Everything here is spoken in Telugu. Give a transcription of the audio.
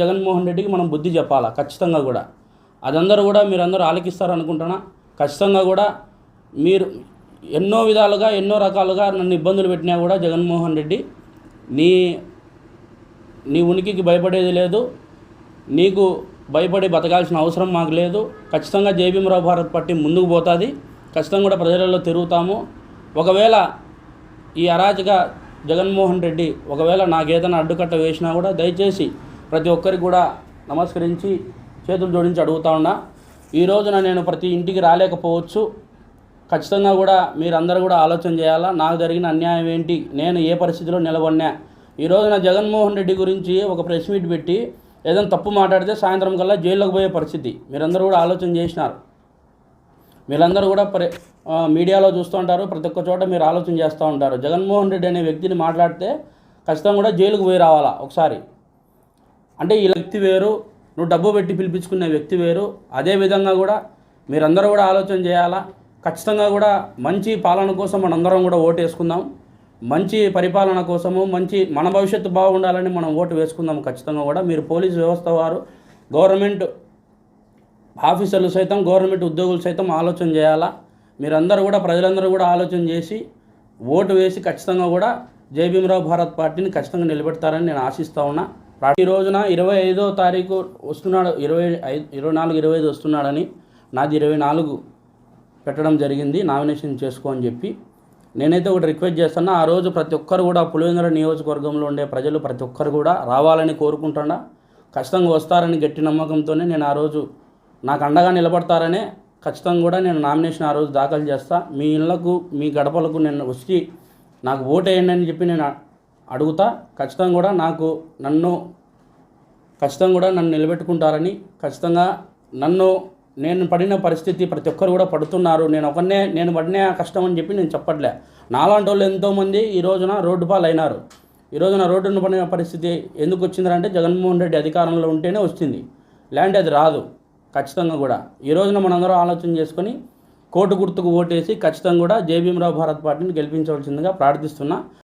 జగన్మోహన్ రెడ్డికి మనం బుద్ధి చెప్పాలా? ఖచ్చితంగా కూడా. అదందరూ కూడా మీరందరూ ఆలకిస్తారు అనుకుంటున్నా ఖచ్చితంగా కూడా మీరు ఎన్నో విధాలుగా ఎన్నో రకాలుగా నన్ను ఇబ్బందులు పెట్టినా కూడా జగన్మోహన్ రెడ్డి నీ నీ ఉనికికి భయపడేది లేదు. నీకు భయపడి బతకాల్సిన అవసరం మాకు లేదు. ఖచ్చితంగా జేబీమరావు భారత్ పార్టీ ముందుకు పోతుంది. ఖచ్చితంగా కూడా ప్రజలలో తిరుగుతాము. ఒకవేళ ఈ అరాచక జగన్మోహన్ రెడ్డి ఒకవేళ నాకేదైనా అడ్డుకట్ట వేసినా కూడా దయచేసి ప్రతి ఒక్కరికి కూడా నమస్కరించి చేతులు జోడించి అడుగుతా ఉన్నా. ఈ రోజున నేను ప్రతి ఇంటికి రాలేకపోవచ్చు. ఖచ్చితంగా కూడా మీరందరూ కూడా ఆలోచన చేయాలా? నాకు జరిగిన అన్యాయం ఏంటి? నేను ఏ పరిస్థితిలో నిలబడినా. ఈ రోజున జగన్మోహన్ రెడ్డి గురించి ఒక ప్రెస్ మీట్ పెట్టి ఏదైనా తప్పు మాట్లాడితే సాయంత్రం కల్లా జైల్లోకి పోయే పరిస్థితి. మీరందరూ కూడా ఆలోచన చేసినారు. మీరందరూ కూడా ప్ర మీడియాలో చూస్తూ ఉంటారు. ప్రతి ఒక్క చోట మీరు ఆలోచన చేస్తూ ఉంటారు. జగన్మోహన్ రెడ్డి అనే వ్యక్తిని మాట్లాడితే ఖచ్చితంగా కూడా జైలుకు పోయి రావాలా? ఒకసారి. అంటే ఈ వ్యక్తి వేరు నువ్వు డబ్బు పెట్టి పిలిపించుకునే వ్యక్తి వేరు. అదే విధంగా కూడా మీరందరూ కూడా ఆలోచన చేయాలా? ఖచ్చితంగా కూడా మంచి పాలన కోసం మనందరం కూడా ఓటు వేసుకుందాం. మంచి పరిపాలన కోసము మంచి మన భవిష్యత్తు బాగుండాలని మనం ఓటు వేసుకుందాం ఖచ్చితంగా కూడా. మీరు పోలీస్ వ్యవస్థ వారు గవర్నమెంట్ ఆఫీసర్లు సైతం గవర్నమెంట్ ఉద్యోగులు సైతం ఆలోచన చేయాలా? మీరందరూ కూడా ప్రజలందరూ కూడా ఆలోచన చేసి ఓటు వేసి ఖచ్చితంగా కూడా జై భీమరావు భారత్ పార్టీని ఖచ్చితంగా నిలబెడతారని నేను ఆశిస్తూ ఉన్నా. ఈ రోజున ఇరవై ఐదో తారీఖు వస్తున్నాడు ఇరవై ఐదు ఇరవై నాలుగు ఇరవై ఐదు వస్తున్నాడని నాది ఇరవై నాలుగు పెట్టడం జరిగింది నామినేషన్ చేసుకో అని చెప్పి. నేనైతే ఒకటి రిక్వెస్ట్ చేస్తున్నా ఆ రోజు ప్రతి ఒక్కరు కూడా పులివెందుల నియోజకవర్గంలో ఉండే ప్రజలు ప్రతి ఒక్కరు కూడా రావాలని కోరుకుంటున్నా. ఖచ్చితంగా వస్తారని గట్టి నమ్మకంతోనే నేను ఆ రోజు నాకు అండగా నిలబడతారనే ఖచ్చితంగా కూడా నేను నామినేషన్ ఆ రోజు దాఖలు చేస్తా. మీ ఇళ్ళకు మీ గడపలకు నేను వచ్చి నాకు ఓటేయండి అని చెప్పి నేను అడుగుతా ఖచ్చితంగా కూడా నాకు నన్ను ఖచ్చితంగా కూడా నన్ను నిలబెట్టుకుంటారని ఖచ్చితంగా నన్ను నేను పడిన పరిస్థితి ప్రతి ఒక్కరు కూడా పడుతున్నారు. నేను ఒకనే నేను పడిన కష్టం అని చెప్పి నేను చెప్పట్లే. నాలాంటి వాళ్ళు ఎంతోమంది ఈ రోజున రోడ్డు పాలు అయినారు ఈ రోజున రోడ్డును పడిన పరిస్థితి ఎందుకు వచ్చిందంటే జగన్మోహన్ రెడ్డి అధికారంలో ఉంటేనే వచ్చింది. లేదంటే అది రాదు ఖచ్చితంగా కూడా. ఈ రోజున మనందరం ఆలోచన చేసుకొని కోటు గుర్తుకు ఓటేసి ఖచ్చితంగా కూడా జేబీఎంరావు భారత్ పార్టీని గెలిపించవలసిందిగా ప్రార్థిస్తున్నా.